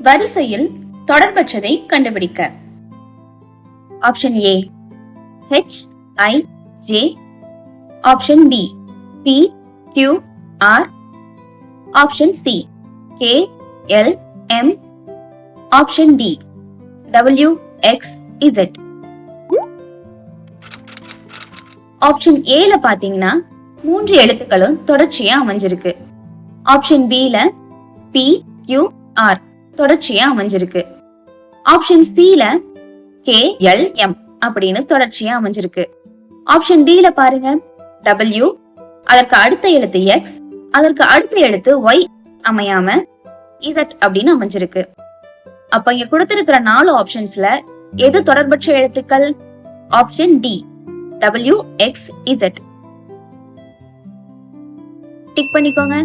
வரிசையில் தொடர்பற்றதை கண்டுபிடிக்க. Option A H I J option B P Q R option C K L M option D W X Z option ஏல பாத்தீங்கன்னா மூன்று எழுத்துக்களும் தொடர்ச்சியா அமைஞ்சிருக்கு. ஆப்ஷன் பில பி கியூ ஆர் தொடர்ச்சியா அமைஞ்சிருக்கு. ஆப்ஷன் சில கே எல் எம் அப்படின்னு தொடர்ச்சியா அமைஞ்சிருக்கு. ஆப்ஷன் டில பாருங்க. டபிள்யூ அதற்கு அடுத்த எழுத்து எக்ஸ் அதற்கு அடுத்த எழுத்து ஒய் அமையாம இசட் அப்படின்னு அமைஞ்சிருக்கு. அப்ப இங்க கொடுத்திருக்கிற நாலு ஆப்ஷன்ஸ்ல எது தொடர்பற்ற எழுத்துக்கள்? Option D W X Z tick பண்ணிக்கோங்க.